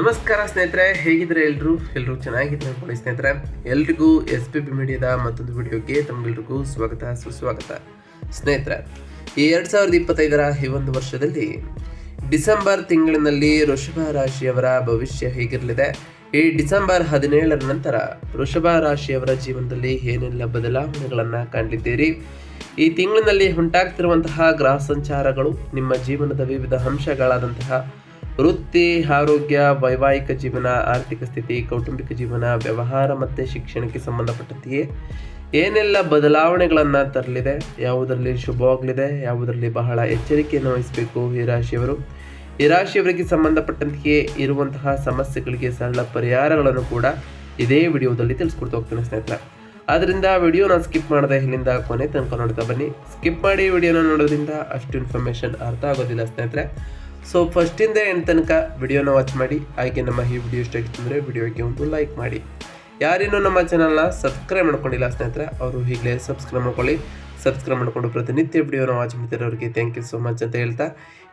ನಮಸ್ಕಾರ ಸ್ನೇಹಿತರೆ ಹೇಗಿದ್ರೆ ಎಲ್ರು? ಎಲ್ರು ಚೆನ್ನಾಗಿದ್ರೆ ಅನ್ಕೊಳ್ಳಿ ಸ್ನೇಹಿತರೆ, ಎಲ್ರಿಗೂ ಎಸ್ ಪಿ ಬಿ ಮೀಡಿಯಾದ ಮತ್ತೊಂದು ವಿಡಿಯೋಗೆ ತಮಗೆಲ್ರಿಗೂ ಸ್ವಾಗತ, ಸುಸ್ವಾಗತ. ಸ್ನೇಹಿತರೆ, ಈ ಎರಡ್ ಸಾವಿರದ ಇಪ್ಪತ್ತೈದರ ಈ ಒಂದು ವರ್ಷದಲ್ಲಿ ಡಿಸೆಂಬರ್ ತಿಂಗಳಿನಲ್ಲಿ ವೃಷಭ ರಾಶಿಯವರ ಭವಿಷ್ಯ ಹೇಗಿರಲಿದೆ? ಈ ಡಿಸೆಂಬರ್ ಹದಿನೇಳರ ನಂತರ ವೃಷಭ ರಾಶಿಯವರ ಜೀವನದಲ್ಲಿ ಏನೆಲ್ಲ ಬದಲಾವಣೆಗಳನ್ನು ಕಾಣಲಿದ್ದೀರಿ? ಈ ತಿಂಗಳಿನಲ್ಲಿ ಉಂಟಾಗ್ತಿರುವಂತಹ ಗ್ರಹ ಸಂಚಾರಗಳು, ನಿಮ್ಮ ಜೀವನದ ವಿವಿಧ ಅಂಶಗಳಾದಂತಹ ವೃತ್ತಿ, ಆರೋಗ್ಯ, ವೈವಾಹಿಕ ಜೀವನ, ಆರ್ಥಿಕ ಸ್ಥಿತಿ, ಕೌಟುಂಬಿಕ ಜೀವನ, ವ್ಯವಹಾರ ಮತ್ತು ಶಿಕ್ಷಣಕ್ಕೆ ಸಂಬಂಧಪಟ್ಟಂತೆಯೇ ಏನೆಲ್ಲ ಬದಲಾವಣೆಗಳನ್ನು ತರಲಿದೆ, ಯಾವುದರಲ್ಲಿ ಶುಭವಾಗಲಿದೆ, ಯಾವುದರಲ್ಲಿ ಬಹಳ ಎಚ್ಚರಿಕೆಯನ್ನು ವಹಿಸಬೇಕು ಈ ರಾಶಿಯವರು. ಈ ರಾಶಿಯವರಿಗೆ ಸಂಬಂಧಪಟ್ಟಂತೆಯೇ ಇರುವಂತಹ ಸಮಸ್ಯೆಗಳಿಗೆ ಸರಳ ಪರಿಹಾರಗಳನ್ನು ಕೂಡ ಇದೇ ವಿಡಿಯೋದಲ್ಲಿ ತಿಳಿಸ್ಕೊಡ್ತಾ ಹೋಗ್ತೀನಿ ಸ್ನೇಹಿತರೆ. ಆದ್ದರಿಂದ ವಿಡಿಯೋನ ಸ್ಕಿಪ್ ಮಾಡದೆ ಇಲ್ಲಿಂದ ಕೊನೆ ತನಕ ನೋಡ್ತಾ ಬನ್ನಿ. ಸ್ಕಿಪ್ ಮಾಡಿ ವಿಡಿಯೋನ ನೋಡೋದ್ರಿಂದ ಅಷ್ಟು ಇನ್ಫಾರ್ಮೇಷನ್ ಅರ್ಥ ಆಗೋದಿಲ್ಲ ಸ್ನೇಹಿತರೆ. ಸೊ ಫಸ್ಟಿಂದ ಎಂಡ್ ತನಕ ವಿಡಿಯೋನ ವಾಚ್ ಮಾಡಿ, ಹಾಗೆ ನಮ್ಮ ಈ ವಿಡಿಯೋ ಇಷ್ಟ ಅಂದರೆ ವಿಡಿಯೋಗೆ ಒಂದು ಲೈಕ್ ಮಾಡಿ. ಯಾರೇನೋ ನಮ್ಮ ಚಾನಲ್ನ ಸಬ್ಸ್ಕ್ರೈಬ್ ಮಾಡ್ಕೊಂಡಿಲ್ಲ ಸ್ನೇಹಿತರೆ, ಅವರು ಈಗಲೇ ಸಬ್ಸ್ಕ್ರೈಬ್ ಮಾಡ್ಕೊಳ್ಳಿ. ಸಬ್ಸ್ಕ್ರೈಬ್ ಮಾಡಿಕೊಂಡು ಪ್ರತಿನಿತ್ಯ ವಿಡಿಯೋನ ವಾಚ್ ಮಾಡ್ತಿರೋರಿಗೆ ಥ್ಯಾಂಕ್ ಯು ಸೋ ಮಚ್ ಅಂತ ಹೇಳ್ತಾ,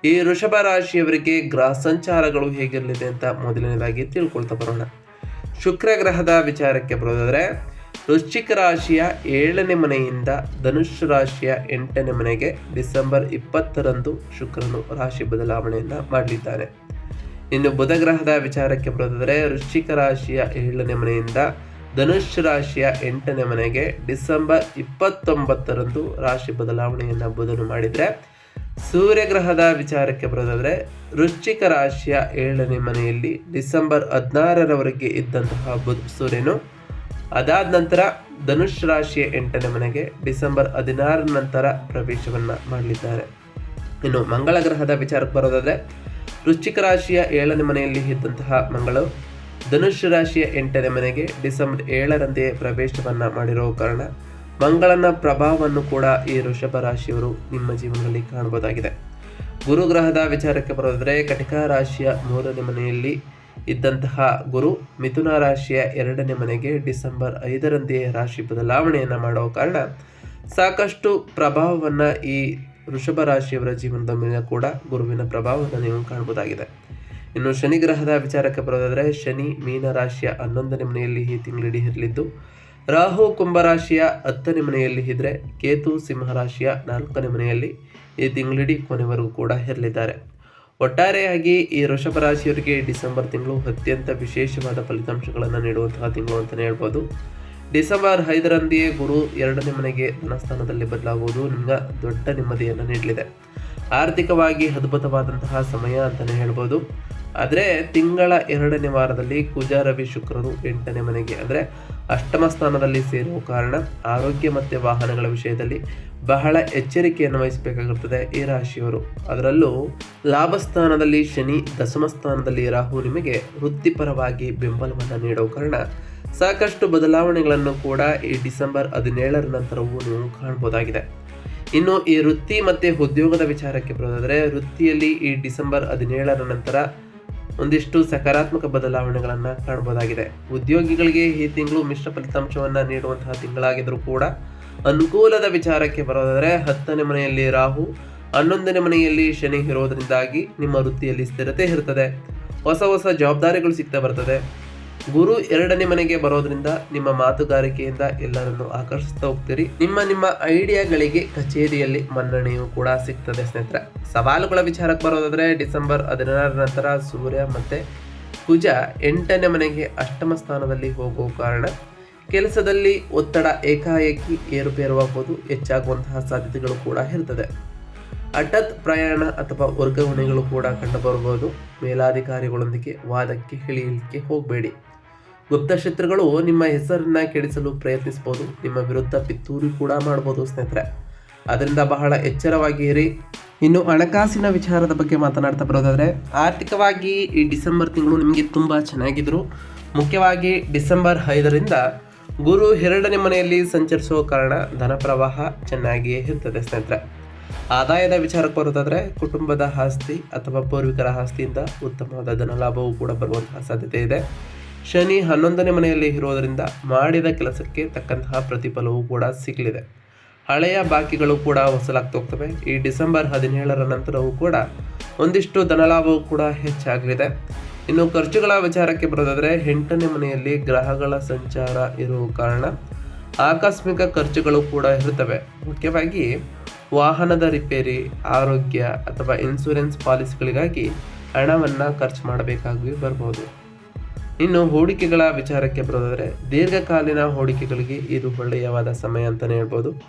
ಈ ವೃಷಭ ರಾಶಿಯವರಿಗೆ ಗ್ರಹ ಸಂಚಾರಗಳು ಹೇಗಿರಲಿದೆ ಅಂತ ಮೊದಲನೇದಾಗಿ ತಿಳ್ಕೊಳ್ತಾ ಬರೋಣ. ಶುಕ್ರ ಗ್ರಹದ ವಿಚಾರಕ್ಕೆ ಬರೋದಾದ್ರೆ ವೃಶ್ಚಿಕ ರಾಶಿಯ ಏಳನೇ ಮನೆಯಿಂದ ಧನುಷ್ ರಾಶಿಯ ಎಂಟನೇ ಮನೆಗೆ ಡಿಸೆಂಬರ್ ಇಪ್ಪತ್ತರಂದು ಶುಕ್ರನು ರಾಶಿ ಬದಲಾವಣೆಯನ್ನು ಮಾಡಲಿದ್ದಾನೆ. ಇನ್ನು ಬುಧ ಗ್ರಹದ ವಿಚಾರಕ್ಕೆ ಬರೋದಾದರೆ ವೃಶ್ಚಿಕ ರಾಶಿಯ ಏಳನೇ ಮನೆಯಿಂದ ಧನುಷ್ ರಾಶಿಯ ಎಂಟನೇ ಮನೆಗೆ ಡಿಸೆಂಬರ್ ಇಪ್ಪತ್ತೊಂಬತ್ತರಂದು ರಾಶಿ ಬದಲಾವಣೆಯನ್ನು ಬುಧನು ಮಾಡಿದರೆ ಸೂರ್ಯಗ್ರಹದ ವಿಚಾರಕ್ಕೆ ಬರೋದಾದರೆ ವೃಶ್ಚಿಕ ರಾಶಿಯ ಏಳನೇ ಮನೆಯಲ್ಲಿ ಡಿಸೆಂಬರ್ ಹದಿನಾರರವರೆಗೆ ಇದ್ದಂತಹ ಬುಧ ಸೂರ್ಯನು ಅದಾದ ನಂತರ ಧನುಷ್ ರಾಶಿಯ ಎಂಟನೇ ಮನೆಗೆ ಡಿಸೆಂಬರ್ ಹದಿನಾರ ನಂತರ ಪ್ರವೇಶವನ್ನ ಮಾಡಲಿದ್ದಾರೆ. ಇನ್ನು ಮಂಗಳ ಗ್ರಹದ ವಿಚಾರಕ್ಕೆ ಬರೋದಾದ್ರೆ, ವೃಶ್ಚಿಕ ರಾಶಿಯ ಏಳನೇ ಮನೆಯಲ್ಲಿ ಇದ್ದಂತಹ ಮಂಗಳು ಧನುಷ್ ರಾಶಿಯ ಎಂಟನೇ ಮನೆಗೆ ಡಿಸೆಂಬರ್ ಏಳರಂತೆಯೇ ಪ್ರವೇಶವನ್ನ ಮಾಡಿರೋ ಕಾರಣ ಮಂಗಳನ ಪ್ರಭಾವವನ್ನು ಕೂಡ ಈ ವೃಷಭ ರಾಶಿಯವರು ನಿಮ್ಮ ಜೀವನದಲ್ಲಿ ಕಾಣಬಹುದಾಗಿದೆ. ಗುರುಗ್ರಹದ ವಿಚಾರಕ್ಕೆ ಬರೋದಾದ್ರೆ, ಕಟಿಕ ರಾಶಿಯ ಮೂರನೇ ಮನೆಯಲ್ಲಿ ಇದ್ದಂತಹ ಗುರು ಮಿಥುನ ರಾಶಿಯ ಎರಡನೇ ಮನೆಗೆ ಡಿಸೆಂಬರ್ ಐದರಂದೇ ರಾಶಿ ಬದಲಾವಣೆಯನ್ನು ಮಾಡೋ ಕಾರಣ ಸಾಕಷ್ಟು ಪ್ರಭಾವವನ್ನು ಈ ವೃಷಭ ರಾಶಿಯವರ ಜೀವನದ ಮೇಲೆ ಕೂಡ ಗುರುವಿನ ಪ್ರಭಾವವನ್ನು ನೀವು ಕಾಣಬಹುದಾಗಿದೆ ಇನ್ನು ಶನಿ ಗ್ರಹದ ವಿಚಾರಕ್ಕೆ ಬರೋದಾದರೆ ಶನಿ ಮೀನ ರಾಶಿಯ ಹನ್ನೊಂದನೇ ಮನೆಯಲ್ಲಿ ಈ ತಿಂಗಳಿಡೀ ಇರಲಿದ್ದು, ರಾಹು ಕುಂಭರಾಶಿಯ ಹತ್ತನೇ ಮನೆಯಲ್ಲಿ ಇದ್ದರೆ ಕೇತು ಸಿಂಹರಾಶಿಯ ನಾಲ್ಕನೇ ಮನೆಯಲ್ಲಿ ಈ ತಿಂಗಳಿಡೀ ಕೊನೆವರೆಗೂ ಕೂಡ ಇರಲಿದ್ದಾರೆ. ಒಟ್ಟಾರೆಯಾಗಿ ಈ ವೃಷಭ ರಾಶಿಯವರಿಗೆ ಡಿಸೆಂಬರ್ ತಿಂಗಳು ಅತ್ಯಂತ ವಿಶೇಷವಾದ ಫಲಿತಾಂಶಗಳನ್ನು ನೀಡುವಂತಹ ತಿಂಗಳು ಅಂತಲೇ ಹೇಳ್ಬೋದು. ಡಿಸೆಂಬರ್ ಐದರಂದಿಯೇ ಗುರು ಎರಡನೇ ಮನೆಗೆ ಧನಸ್ಥಾನದಲ್ಲಿ ಬದಲಾಗುವುದು ನಿಮ್ಗೆ ದೊಡ್ಡ ನೆಮ್ಮದಿಯನ್ನು ನೀಡಲಿದೆ. ಆರ್ಥಿಕವಾಗಿ ಅದ್ಭುತವಾದಂತಹ ಸಮಯ ಅಂತಲೇ ಹೇಳ್ಬೋದು. ಆದರೆ ತಿಂಗಳ ಎರಡನೇ ವಾರದಲ್ಲಿ ಕುಜ ರವಿ ಶುಕ್ರರು ಎಂಟನೇ ಮನೆಗೆ, ಅಂದರೆ ಅಷ್ಟಮ ಸ್ಥಾನದಲ್ಲಿ ಸೇರುವ ಕಾರಣ ಆರೋಗ್ಯ ಮತ್ತು ವಾಹನಗಳ ವಿಷಯದಲ್ಲಿ ಬಹಳ ಎಚ್ಚರಿಕೆಯನ್ನು ವಹಿಸಬೇಕಾಗುತ್ತದೆ ಈ ರಾಶಿಯವರು. ಅದರಲ್ಲೂ ಲಾಭ ಸ್ಥಾನದಲ್ಲಿ ಶನಿ, ದಶಮ ಸ್ಥಾನದಲ್ಲಿ ರಾಹು ನಿಮಗೆ ವೃತ್ತಿಪರವಾಗಿ ಬೆಂಬಲವನ್ನು ನೀಡೋ ಕಾರಣ ಸಾಕಷ್ಟು ಬದಲಾವಣೆಗಳನ್ನು ಕೂಡ ಈ ಡಿಸೆಂಬರ್ ಹದಿನೇಳರ ನಂತರವೂ ನೀವು ಕಾಣಬಹುದಾಗಿದೆ ಇನ್ನು ಈ ವೃತ್ತಿ ಮತ್ತು ಉದ್ಯೋಗದ ವಿಚಾರಕ್ಕೆ ಬರೋದಾದರೆ ವೃತ್ತಿಯಲ್ಲಿ ಈ ಡಿಸೆಂಬರ್ ಹದಿನೇಳರ ನಂತರ ಒಂದಿಷ್ಟು ಸಕಾರಾತ್ಮಕ ಬದಲಾವಣೆಗಳನ್ನು ಕಾಣಬಹುದಾಗಿದೆ ಉದ್ಯೋಗಿಗಳಿಗೆ ಈ ತಿಂಗಳು ಮಿಶ್ರ ಫಲಿತಾಂಶವನ್ನು ನೀಡುವಂತಹ ತಿಂಗಳಾಗಿದ್ದರೂ ಕೂಡ ಅನುಕೂಲದ ವಿಚಾರಕ್ಕೆ ಬರೋದಾದರೆ ಹತ್ತನೇ ಮನೆಯಲ್ಲಿ ರಾಹು, ಹನ್ನೊಂದನೇ ಮನೆಯಲ್ಲಿ ಶನಿ ಇರೋದರಿಂದಾಗಿ ನಿಮ್ಮ ವೃತ್ತಿಯಲ್ಲಿ ಸ್ಥಿರತೆ ಇರುತ್ತದೆ ಹೊಸ ಹೊಸ ಜವಾಬ್ದಾರಿಗಳು ಸಿಗ್ತಾ ಬರ್ತದೆ. ಗುರು ಎರಡನೇ ಮನೆಗೆ ಬರೋದ್ರಿಂದ ನಿಮ್ಮ ಮಾತುಗಾರಿಕೆಯಿಂದ ಎಲ್ಲರನ್ನು ಆಕರ್ಷಿಸ್ತಾ ಹೋಗ್ತೀರಿ. ನಿಮ್ಮ ನಿಮ್ಮ ಐಡಿಯಾಗಳಿಗೆ ಕಚೇರಿಯಲ್ಲಿ ಮನ್ನಣೆಯು ಕೂಡ ಸಿಗ್ತದೆ ಸ್ನೇಹಿತರೆ. ಸವಾಲುಗಳ ವಿಚಾರಕ್ಕೆ ಬರೋದಾದ್ರೆ ಡಿಸೆಂಬರ್ ಹದಿನಾರರ ನಂತರ ಸೂರ್ಯ ಮತ್ತೆ ಕುಜ ಎಂಟನೇ ಮನೆಗೆ ಅಷ್ಟಮ ಸ್ಥಾನದಲ್ಲಿ ಹೋಗುವ ಕಾರಣ ಕೆಲಸದಲ್ಲಿ ಒತ್ತಡ ಏಕಾಏಕಿ ಏರುಪೇರುವಾಗುವುದು ಹೆಚ್ಚಾಗುವಂತಹ ಸಾಧ್ಯತೆಗಳು ಕೂಡ ಇರ್ತದೆ. ಹಠಾತ್ ಪ್ರಯಾಣ ಅಥವಾ ವರ್ಗಾವಣೆಗಳು ಕೂಡ ಕಂಡುಬರಬಹುದು ಮೇಲಾಧಿಕಾರಿಗಳೊಂದಿಗೆ ವಾದಕ್ಕೆ ಇಳಿಯಲಿಕ್ಕೆ ಹೋಗಬೇಡಿ. ಗುಪ್ತಶತ್ರುಗಳು ನಿಮ್ಮ ಹೆಸರನ್ನ ಕೆಡಿಸಲು ಪ್ರಯತ್ನಿಸಬಹುದು ನಿಮ್ಮ ವಿರುದ್ಧ ಪಿತ್ತೂರಿ ಕೂಡ ಮಾಡಬಹುದು ಸ್ನೇಹಿತರೆ. ಅದರಿಂದ ಬಹಳ ಎಚ್ಚರವಾಗಿ ಇರಿ. ಇನ್ನು ಹಣಕಾಸಿನ ವಿಚಾರದ ಬಗ್ಗೆ ಮಾತನಾಡ್ತಾ ಬರೋದಾದರೆ, ಆರ್ಥಿಕವಾಗಿ ಈ ಡಿಸೆಂಬರ್ ತಿಂಗಳು ನಿಮಗೆ ತುಂಬ ಚೆನ್ನಾಗಿದ್ರು. ಮುಖ್ಯವಾಗಿ ಡಿಸೆಂಬರ್ ಐದರಿಂದ ಗುರು ಎರಡನೇ ಮನೆಯಲ್ಲಿ ಸಂಚರಿಸುವ ಕಾರಣ ಧನ ಪ್ರವಾಹ ಚೆನ್ನಾಗಿಯೇ ಇರ್ತದೆ ಸ್ನೇಹಿತರೆ. ಆದಾಯದ ವಿಚಾರಕ್ಕೆ ಬರೋದಾದರೆ, ಕುಟುಂಬದ ಆಸ್ತಿ ಅಥವಾ ಪೂರ್ವಿಕರ ಆಸ್ತಿಯಿಂದ ಉತ್ತಮವಾದ ಧನಲಾಭವೂ ಕೂಡ ಬರುವಂತಹ ಸಾಧ್ಯತೆ ಇದೆ. ಶನಿ ಹನ್ನೊಂದನೇ ಮನೆಯಲ್ಲಿ ಇರೋದರಿಂದ ಮಾಡಿದ ಕೆಲಸಕ್ಕೆ ತಕ್ಕಂತಹ ಪ್ರತಿಫಲವೂ ಕೂಡ ಸಿಗಲಿದೆ. ಹಳೆಯ ಬಾಕಿಗಳು ಕೂಡ ವಸೂಲಾಗ್ತಾ ಹೋಗ್ತವೆ. ಈ ಡಿಸೆಂಬರ್ ಹದಿನೇಳರ ನಂತರವೂ ಕೂಡ ಒಂದಿಷ್ಟು ಧನಲಾಭವೂ ಕೂಡ ಹೆಚ್ಚಾಗಲಿದೆ. ಇನ್ನು ಖರ್ಚುಗಳ ವಿಚಾರಕ್ಕೆ ಬರೋದಾದರೆ ಎಂಟನೇ ಮನೆಯಲ್ಲಿ ಗ್ರಹಗಳ ಸಂಚಾರ ಇರುವ ಕಾರಣ ಆಕಸ್ಮಿಕ ಖರ್ಚುಗಳು ಕೂಡ ಇರುತ್ತವೆ. ಮುಖ್ಯವಾಗಿ ವಾಹನದ ರಿಪೇರಿ, ಆರೋಗ್ಯ ಅಥವಾ ಇನ್ಸೂರೆನ್ಸ್ ಪಾಲಿಸಿಗಳಿಗಾಗಿ ಹಣವನ್ನು ಖರ್ಚು ಮಾಡಬೇಕಾಗಿ ಬರ್ಬೋದು. ಇನ್ನು ಹೂಡಿಕೆಗಳ ವಿಚಾರಕ್ಕೆ ಬರೋದಾದರೆ, ದೀರ್ಘಕಾಲೀನ ಹೂಡಿಕೆಗಳಿಗೆ ಇದು ಒಳ್ಳೆಯವಾದ ಸಮಯ ಅಂತಲೇ ಹೇಳ್ಬೋದು.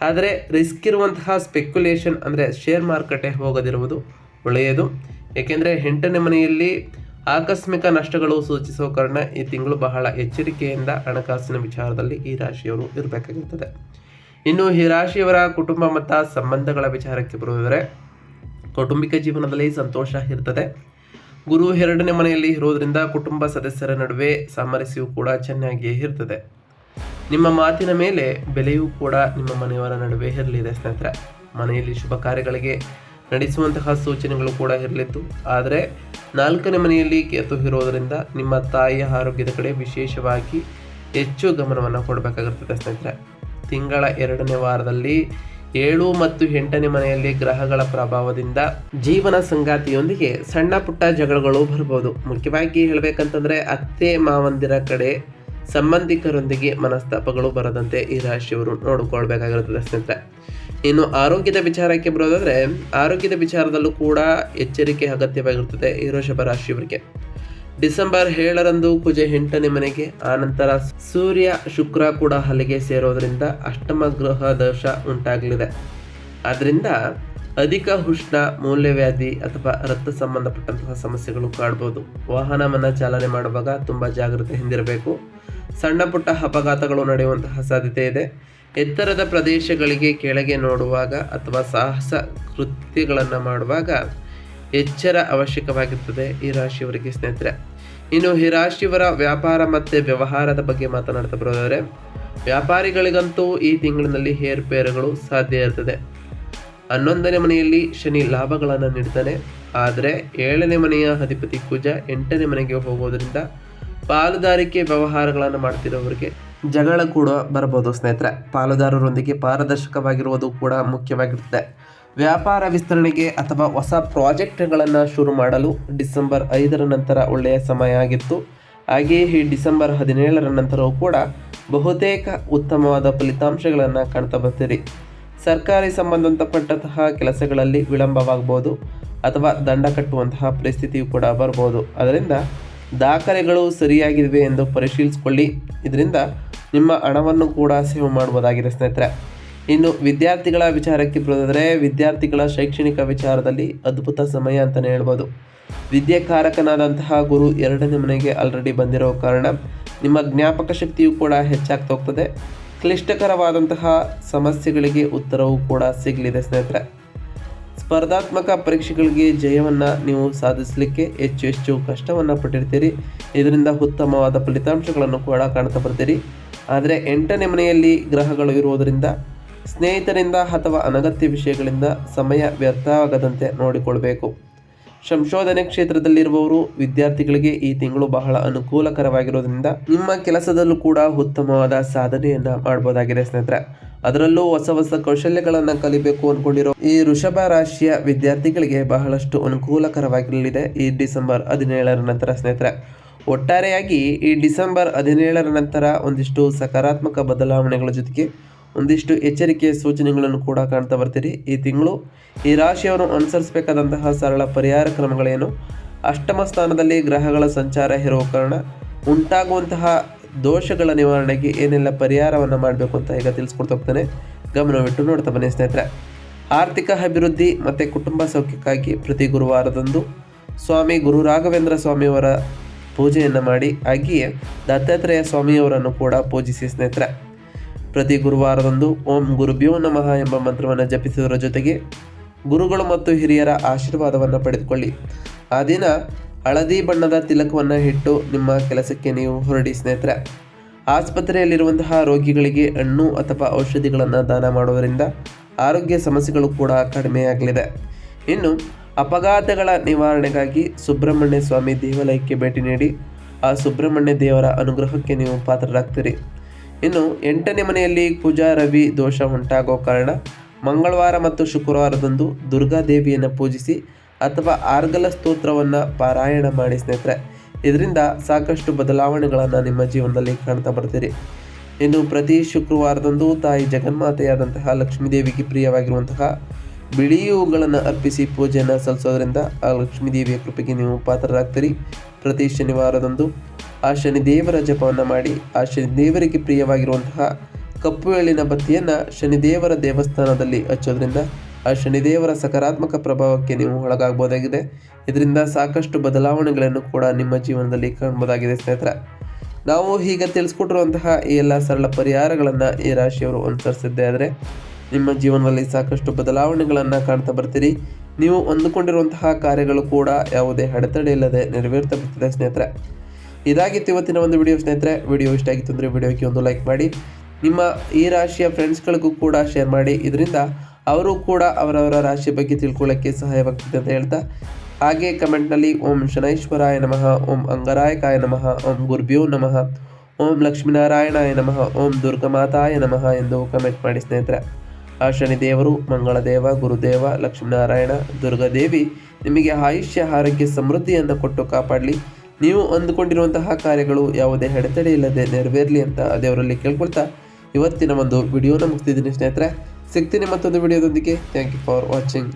ಆದರೆ, ರಿಸ್ಕ್ ಇರುವಂತಹ ಸ್ಪೆಕ್ಯುಲೇಷನ್ ಅಂದರೆ ಶೇರ್ ಮಾರುಕಟ್ಟೆ ಹೋಗದಿರುವುದು ಒಳ್ಳೆಯದು. ಏಕೆಂದರೆ, ಎಂಟನೇ ಮನೆಯಲ್ಲಿ ಆಕಸ್ಮಿಕ ನಷ್ಟಗಳು ಸೂಚಿಸುವ ಕಾರಣ ಈ ತಿಂಗಳು ಬಹಳ ಎಚ್ಚರಿಕೆಯಿಂದ ಹಣಕಾಸಿನ ವಿಚಾರದಲ್ಲಿ ಈ ರಾಶಿಯವರು ಇರಬೇಕಾಗುತ್ತದೆ ಇನ್ನು ಈ ರಾಶಿಯವರ ಕುಟುಂಬ ಮತ್ತು ಸಂಬಂಧಗಳ ವಿಚಾರಕ್ಕೆ ಬರುವುದರೆ ಕೌಟುಂಬಿಕ ಜೀವನದಲ್ಲಿ ಸಂತೋಷ ಇರ್ತದೆ. ಗುರು ಎರಡನೇ ಮನೆಯಲ್ಲಿ ಇರೋದ್ರಿಂದ ಕುಟುಂಬ ಸದಸ್ಯರ ನಡುವೆ ಸಾಮರಸ್ಯವು ಕೂಡ ಚೆನ್ನಾಗಿಯೇ ಇರ್ತದೆ. ನಿಮ್ಮ ಮಾತಿನ ಮೇಲೆ ಬೆಲೆಯೂ ಕೂಡ ನಿಮ್ಮ ಮನೆಯವರ ನಡುವೆ ಇರಲಿದೆ ಸ್ನೇಹಿತರೆ. ಮನೆಯಲ್ಲಿ ಶುಭ ಕಾರ್ಯಗಳಿಗೆ ನಡೆಸುವಂತಹ ಸೂಚನೆಗಳು ಕೂಡ ಇರಲಿತ್ತು ಆದರೆ ನಾಲ್ಕನೇ ಮನೆಯಲ್ಲಿ ಕೇತು ಇರೋದರಿಂದ ನಿಮ್ಮ ತಾಯಿಯ ಆರೋಗ್ಯದ ಕಡೆ ವಿಶೇಷವಾಗಿ ಹೆಚ್ಚು ಗಮನವನ್ನು ಕೊಡಬೇಕಾಗಿರ್ತದೆ ಸ್ನೇಹಿತರೆ. ತಿಂಗಳ ಎರಡನೇ ವಾರದಲ್ಲಿ ಏಳು ಮತ್ತು ಎಂಟನೇ ಮನೆಯಲ್ಲಿ ಗ್ರಹಗಳ ಪ್ರಭಾವದಿಂದ ಜೀವನ ಸಂಗಾತಿಯೊಂದಿಗೆ ಸಣ್ಣ ಪುಟ್ಟ ಜಗಳಗಳು ಬರ್ಬೋದು ಮುಖ್ಯವಾಗಿ ಹೇಳಬೇಕಂತಂದ್ರೆ ಅತ್ತೆ ಮಾವಂದಿರ ಕಡೆ ಸಂಬಂಧಿಕರೊಂದಿಗೆ ಮನಸ್ತಾಪಗಳು ಬರದಂತೆ ಈ ರಾಶಿಯವರು ನೋಡಿಕೊಳ್ಬೇಕಾಗಿರುತ್ತದೆ ಸ್ನೇಹಿತರೆ. ಇನ್ನು ಆರೋಗ್ಯದ ವಿಚಾರಕ್ಕೆ ಬರೋದಾದ್ರೆ ಆರೋಗ್ಯದ ವಿಚಾರದಲ್ಲೂ ಕೂಡ ಎಚ್ಚರಿಕೆ ಅಗತ್ಯವಾಗಿರುತ್ತದೆ ಈ ವೃಷಭ ರಾಶಿಯವರಿಗೆ. ಡಿಸೆಂಬರ್ ಏಳರಂದು ಪೂಜೆ ಎಂಟನೇ ಮನೆಗೆ, ಆನಂತರ ಸೂರ್ಯ ಶುಕ್ರ ಕೂಡ ಅಲ್ಲಿಗೆ ಸೇರೋದ್ರಿಂದ ಅಷ್ಟಮ ಗ್ರಹ ದೋಷ ಉಂಟಾಗಲಿದೆ. ಆದ್ದರಿಂದ ಅಧಿಕ ಉಷ್ಣ, ಮೂಲ್ಯವ್ಯಾಧಿ ಅಥವಾ ರಕ್ತ ಸಂಬಂಧಪಟ್ಟಂತಹ ಸಮಸ್ಯೆಗಳು ಕಾಡ್ಬೋದು. ವಾಹನವನ್ನು ಚಾಲನೆ ಮಾಡುವಾಗ ತುಂಬ ಜಾಗ್ರತೆ ಹೊಂದಿರಬೇಕು. ಸಣ್ಣ ಪುಟ್ಟ ಅಪಘಾತಗಳು ನಡೆಯುವಂತಹ ಸಾಧ್ಯತೆ ಇದೆ. ಎತ್ತರದ ಪ್ರದೇಶಗಳಿಗೆ ಕೆಳಗೆ ನೋಡುವಾಗ ಅಥವಾ ಸಾಹಸ ಕೃತ್ಯಗಳನ್ನು ಮಾಡುವಾಗ ಎಚ್ಚರ ಅವಶ್ಯಕವಾಗಿರ್ತದೆ ಈ ರಾಶಿಯವರಿಗೆ ಸ್ನೇಹಿತರೆ. ಇನ್ನು ಈ ರಾಶಿಯವರ ವ್ಯಾಪಾರ ಮತ್ತು ವ್ಯವಹಾರದ ಬಗ್ಗೆ ಮಾತನಾಡ್ತಾ ಬರೋದಾದರೆ, ವ್ಯಾಪಾರಿಗಳಿಗಂತೂ ಈ ತಿಂಗಳಿನಲ್ಲಿ ಹೇರ್ಪೇರುಗಳು ಸಾಧ್ಯ ಇರ್ತದೆ. ಹನ್ನೊಂದನೇ ಮನೆಯಲ್ಲಿ ಶನಿ ಲಾಭಗಳನ್ನು ನೀಡ್ತಾನೆ. ಆದರೆ ಏಳನೇ ಮನೆಯ ಅಧಿಪತಿ ಕುಜ ಎಂಟನೇ ಮನೆಗೆ ಹೋಗೋದ್ರಿಂದ ಪಾಲುದಾರಿಕೆ ವ್ಯವಹಾರಗಳನ್ನು ಮಾಡ್ತಿರೋರಿಗೆ ಜಗಳ ಕೂಡ ಬರಬಹುದು ಸ್ನೇಹಿತರೆ. ಪಾಲುದಾರರೊಂದಿಗೆ ಪಾರದರ್ಶಕವಾಗಿರುವುದು ಕೂಡ ಮುಖ್ಯವಾಗಿರ್ತದೆ. ವ್ಯಾಪಾರ ವಿಸ್ತರಣೆಗೆ ಅಥವಾ ಹೊಸ ಪ್ರಾಜೆಕ್ಟ್ಗಳನ್ನು ಶುರು ಮಾಡಲು ಡಿಸೆಂಬರ್ ಐದರ ನಂತರ ಒಳ್ಳೆಯ ಸಮಯ ಆಗಿತ್ತು. ಹಾಗೆಯೇ ಈ ಡಿಸೆಂಬರ್ ಹದಿನೇಳರ ನಂತರವೂ ಕೂಡ ಬಹುತೇಕ ಉತ್ತಮವಾದ ಫಲಿತಾಂಶಗಳನ್ನು ಕಾಣ್ತಾ ಬರ್ತೀರಿ ಸರ್ಕಾರಿ ಸಂಬಂಧಪಟ್ಟಂತಹ ಕೆಲಸಗಳಲ್ಲಿ ವಿಳಂಬವಾಗಬಹುದು ಅಥವಾ ದಂಡ ಕಟ್ಟುವಂತಹ ಪರಿಸ್ಥಿತಿಯು ಕೂಡ ಬರ್ಬೋದು. ಅದರಿಂದ ದಾಖಲೆಗಳು ಸರಿಯಾಗಿವೆ ಎಂದು ಪರಿಶೀಲಿಸಿಕೊಳ್ಳಿ. ಇದರಿಂದ ನಿಮ್ಮ ಹಣವನ್ನು ಕೂಡ ಸೇವ್ ಮಾಡ್ಬೋದಾಗಿದೆ ಸ್ನೇಹಿತರೆ. ಇನ್ನು ವಿದ್ಯಾರ್ಥಿಗಳ ವಿಚಾರಕ್ಕೆ ಬರೋದಾದರೆ ವಿದ್ಯಾರ್ಥಿಗಳ ಶೈಕ್ಷಣಿಕ ವಿಚಾರದಲ್ಲಿ ಅದ್ಭುತ ಸಮಯ ಅಂತಲೇ ಹೇಳ್ಬೋದು. ವಿದ್ಯಾಕಾರಕನಾದಂತಹ ಗುರು ಎರಡನೇ ಮನೆಗೆ ಆಲ್ರೆಡಿ ಬಂದಿರೋ ಕಾರಣ ನಿಮ್ಮ ಜ್ಞಾಪಕ ಶಕ್ತಿಯು ಕೂಡ ಹೆಚ್ಚಾಗ್ತಾ ಹೋಗ್ತದೆ. ಕ್ಲಿಷ್ಟಕರವಾದಂತಹ ಸಮಸ್ಯೆಗಳಿಗೆ ಉತ್ತರವೂ ಕೂಡ ಸಿಗಲಿದೆ ಸ್ನೇಹಿತರೆ. ಸ್ಪರ್ಧಾತ್ಮಕ ಪರೀಕ್ಷೆಗಳಿಗೆ ಜಯವನ್ನು ನೀವು ಸಾಧಿಸಲಿಕ್ಕೆ ಹೆಚ್ಚು ಹೆಚ್ಚು ಕಷ್ಟವನ್ನು ಪಟ್ಟಿರ್ತೀರಿ. ಇದರಿಂದ ಉತ್ತಮವಾದ ಫಲಿತಾಂಶಗಳನ್ನು ಕೂಡ ಕಾಣ್ತಾ ಬರ್ತೀರಿ. ಆದರೆ ಎಂಟನೇ ಮನೆಯಲ್ಲಿ ಗ್ರಹಗಳು ಇರುವುದರಿಂದ ಸ್ನೇಹಿತರಿಂದ ಅಥವಾ ಅನಗತ್ಯ ವಿಷಯಗಳಿಂದ ಸಮಯ ವ್ಯರ್ಥವಾಗದಂತೆ ನೋಡಿಕೊಳ್ಳಬೇಕು. ಸಂಶೋಧನೆ ಕ್ಷೇತ್ರದಲ್ಲಿರುವವರು ವಿದ್ಯಾರ್ಥಿಗಳಿಗೆ ಈ ತಿಂಗಳು ಬಹಳ ಅನುಕೂಲಕರವಾಗಿರೋದ್ರಿಂದ ನಿಮ್ಮ ಕೆಲಸದಲ್ಲೂ ಕೂಡ ಉತ್ತಮವಾದ ಸಾಧನೆಯನ್ನ ಮಾಡಬಹುದಾಗಿದೆ ಸ್ನೇಹಿತರೆ. ಅದರಲ್ಲೂ ಹೊಸ ಹೊಸ ಕೌಶಲ್ಯಗಳನ್ನು ಕಲಿಬೇಕು ಅಂದ್ಕೊಂಡಿರೋ ಈ ವೃಷಭ ರಾಶಿಯ ವಿದ್ಯಾರ್ಥಿಗಳಿಗೆ ಬಹಳಷ್ಟು ಅನುಕೂಲಕರವಾಗಿರಲಿದೆ ಈ ಡಿಸೆಂಬರ್ ಹದಿನೇಳರ ನಂತರ ಸ್ನೇಹಿತರೆ. ಒಟ್ಟಾರೆಯಾಗಿ ಈ ಡಿಸೆಂಬರ್ ಹದಿನೇಳರ ನಂತರ ಒಂದಿಷ್ಟು ಸಕಾರಾತ್ಮಕ ಬದಲಾವಣೆಗಳ ಜೊತೆಗೆ ಒಂದಿಷ್ಟು ಎಚ್ಚರಿಕೆಯ ಸೂಚನೆಗಳನ್ನು ಕೂಡ ಕಾಣ್ತಾ ಬರ್ತೀರಿ. ಈ ತಿಂಗಳು ಈ ರಾಶಿಯವರು ಅನುಸರಿಸಬೇಕಾದಂತಹ ಸರಳ ಪರಿಹಾರ ಕ್ರಮಗಳೇನು? ಅಷ್ಟಮ ಸ್ಥಾನದಲ್ಲಿ ಗ್ರಹಗಳ ಸಂಚಾರ ಇರುವ ಕಾರಣ ಉಂಟಾಗುವಂತಹ ದೋಷಗಳ ನಿವಾರಣೆಗೆ ಏನೆಲ್ಲ ಪರಿಹಾರವನ್ನು ಮಾಡಬೇಕು ಅಂತ ಈಗ ತಿಳಿಸ್ಕೊಡ್ತಾ ಹೋಗ್ತಾನೆ. ಗಮನವಿಟ್ಟು ನೋಡ್ತಾ ಬನ್ನಿ ಸ್ನೇಹಿತರೆ. ಆರ್ಥಿಕ ಅಭಿವೃದ್ಧಿ ಮತ್ತು ಕುಟುಂಬ ಸೌಖ್ಯಕ್ಕಾಗಿ ಪ್ರತಿ ಗುರುವಾರದಂದು ಸ್ವಾಮಿ ಗುರು ರಾಘವೇಂದ್ರ ಸ್ವಾಮಿಯವರ ಪೂಜೆಯನ್ನು ಮಾಡಿ, ಹಾಗೆಯೇ ದತ್ತಾತ್ರೇಯ ಸ್ವಾಮಿಯವರನ್ನು ಕೂಡ ಪೂಜಿಸಿ ಸ್ನೇಹಿತರೆ. ಪ್ರತಿ ಗುರುವಾರದಂದು ಓಂ ಗುರುಭ್ಯೋ ನಮಃ ಎಂಬ ಮಂತ್ರವನ್ನು ಜಪಿಸುವುದರ ಜೊತೆಗೆ ಗುರುಗಳು ಮತ್ತು ಹಿರಿಯರ ಆಶೀರ್ವಾದವನ್ನು ಪಡೆದುಕೊಳ್ಳಿ. ಆ ದಿನ ಹಳದಿ ಬಣ್ಣದ ತಿಲಕವನ್ನು ಇಟ್ಟು ನಿಮ್ಮ ಕೆಲಸಕ್ಕೆ ನೀವು ಹೊರಡಿ ಸ್ನೇಹಿತರೆ. ಆಸ್ಪತ್ರೆಯಲ್ಲಿರುವಂತಹ ರೋಗಿಗಳಿಗೆ ಹಣ್ಣು ಅಥವಾ ಔಷಧಿಗಳನ್ನು ದಾನ ಮಾಡುವುದರಿಂದ ಆರೋಗ್ಯ ಸಮಸ್ಯೆಗಳು ಕೂಡ ಕಡಿಮೆಯಾಗಲಿದೆ. ಇನ್ನು ಅಪಘಾತಗಳ ನಿವಾರಣೆಗಾಗಿ ಸುಬ್ರಹ್ಮಣ್ಯ ಸ್ವಾಮಿ ದೇವಾಲಯಕ್ಕೆ ಭೇಟಿ ನೀಡಿ, ಆ ಸುಬ್ರಹ್ಮಣ್ಯ ದೇವರ ಅನುಗ್ರಹಕ್ಕೆ ನೀವು ಪಾತ್ರರಾಗ್ತೀರಿ. ಇನ್ನು ಎಂಟನೇ ಮನೆಯಲ್ಲಿ ಕುಜ ರವಿ ದೋಷ ಉಂಟಾಗೋ ಕಾರಣ ಮಂಗಳವಾರ ಮತ್ತು ಶುಕ್ರವಾರದಂದು ದುರ್ಗಾದೇವಿಯನ್ನು ಪೂಜಿಸಿ ಅಥವಾ ಆರ್ಗಲ ಸ್ತೋತ್ರವನ್ನು ಪಾರಾಯಣ ಮಾಡಿ ಸ್ನೇಹಿತರೆ. ಇದರಿಂದ ಸಾಕಷ್ಟು ಬದಲಾವಣೆಗಳನ್ನು ನಿಮ್ಮ ಜೀವನದಲ್ಲಿ ಕಾಣ್ತಾ ಬರ್ತೀರಿ. ಇನ್ನು ಪ್ರತಿ ಶುಕ್ರವಾರದಂದು ತಾಯಿ ಜಗನ್ಮಾತೆಯಾದಂತಹ ಲಕ್ಷ್ಮೀದೇವಿಗೆ ಪ್ರಿಯವಾಗಿರುವಂತಹ ಬಿಳಿ ಹೂಗಳನ್ನು ಅರ್ಪಿಸಿ ಪೂಜೆಯನ್ನು ಸಲ್ಲಿಸೋದ್ರಿಂದ ಆ ಲಕ್ಷ್ಮೀ ದೇವಿಯ ಕೃಪೆಗೆ ನೀವು ಪಾತ್ರರಾಗ್ತೀರಿ. ಪ್ರತಿ ಶನಿವಾರದಂದು ಆ ಶನಿ ದೇವರ ಜಪವನ್ನು ಮಾಡಿ ಆ ಶನಿ ದೇವರಿಗೆ ಪ್ರಿಯವಾಗಿರುವಂತಹ ಕಪ್ಪು ಎಳ್ಳಿನ ಬತ್ತಿಯನ್ನು ಶನಿದೇವರ ದೇವಸ್ಥಾನದಲ್ಲಿ ಹಚ್ಚೋದ್ರಿಂದ ಆ ಶನಿದೇವರ ಸಕಾರಾತ್ಮಕ ಪ್ರಭಾವಕ್ಕೆ ನೀವು ಒಳಗಾಗಬಹುದಾಗಿದೆ. ಇದರಿಂದ ಸಾಕಷ್ಟು ಬದಲಾವಣೆಗಳನ್ನು ಕೂಡ ನಿಮ್ಮ ಜೀವನದಲ್ಲಿ ಕಾಣಬಹುದಾಗಿದೆ ಸ್ನೇಹಿತರೆ. ನಾವು ಈಗ ತಿಳಿಸ್ಕೊಟ್ಟಿರುವಂತಹ ಈ ಎಲ್ಲ ಸರಳ ಪರಿಹಾರಗಳನ್ನು ಈ ರಾಶಿಯವರು ಅನುಸರಿಸಿದ್ದೇ ಆದರೆ ನಿಮ್ಮ ಜೀವನದಲ್ಲಿ ಸಾಕಷ್ಟು ಬದಲಾವಣೆಗಳನ್ನು ಕಾಣ್ತಾ ಬರ್ತೀರಿ. ನೀವು ಅಂದುಕೊಂಡಿರುವಂತಹ ಕಾರ್ಯಗಳು ಕೂಡ ಯಾವುದೇ ಅಡೆತಡೆ ಇಲ್ಲದೆ ನೆರವೇರ್ತಾ ಬರ್ತಿದೆ, ಸ್ನೇಹಿತರೆ. ಇದಾಗಿತ್ತು ಇವತ್ತಿನ ಒಂದು ವಿಡಿಯೋ, ಸ್ನೇಹಿತರೆ. ವಿಡಿಯೋ ಇಷ್ಟ ಆಗಿತ್ತು ಅಂದರೆ ವಿಡಿಯೋಕ್ಕೆ ಒಂದು ಲೈಕ್ ಮಾಡಿ. ನಿಮ್ಮ ಈ ರಾಶಿಯ ಫ್ರೆಂಡ್ಸ್ಗಳಿಗೂ ಕೂಡ ಶೇರ್ ಮಾಡಿ. ಇದರಿಂದ ಅವರು ಕೂಡ ಅವರವರ ರಾಶಿ ಬಗ್ಗೆ ತಿಳ್ಕೊಳ್ಳೋಕ್ಕೆ ಸಹಾಯವಾಗ್ತದೆ ಅಂತ ಹೇಳ್ತಾ. ಹಾಗೆ ಕಮೆಂಟ್ನಲ್ಲಿ ಓಂ ಶನೈಶ್ವರಾಯ ನಮಃ, ಓಂ ಅಂಗರಾಯಕಾಯ ನಮಃ, ಓಂ ಗುರ್ಬ್ಯೋ ನಮಃ, ಓಂ ಲಕ್ಷ್ಮೀನಾರಾಯಣಾಯ ನಮಃ, ಓಂ ದುರ್ಗಮಾತಾಯ ನಮಃ ಎಂದು ಕಮೆಂಟ್ ಮಾಡಿ, ಸ್ನೇಹಿತರೆ. ಆ ಶನಿದೇವರು ಮಂಗಳದೇವ, ಗುರುದೇವ, ಲಕ್ಷ್ಮೀನಾರಾಯಣ, ದುರ್ಗಾದೇವಿ, ನಿಮಗೆ ಆಯುಷ್ಯ, ಆರೋಗ್ಯ, ಸಮೃದ್ಧಿಯನ್ನು ಕೊಟ್ಟು ಕಾಪಾಡಲಿ. ನೀವು ಅಂದುಕೊಂಡಿರುವಂತಹ ಕಾರ್ಯಗಳು ಯಾವುದೇ ಅಡೆತಡೆ ಇಲ್ಲದೆ ನೆರವೇರಲಿ ಅಂತ ದೇವರಲ್ಲಿ ಕೇಳ್ಕೊಳ್ತಾ ಇವತ್ತಿನ ಒಂದು ವಿಡಿಯೋನ ಮುಗಿಸ್ತಿದ್ದೀನಿ ಸ್ನೇಹಿತರೆ. ಸಿಗ್ತೀನಿ ಮತ್ತೊಂದು ವಿಡಿಯೋದೊಂದಿಗೆ. Thank you for watching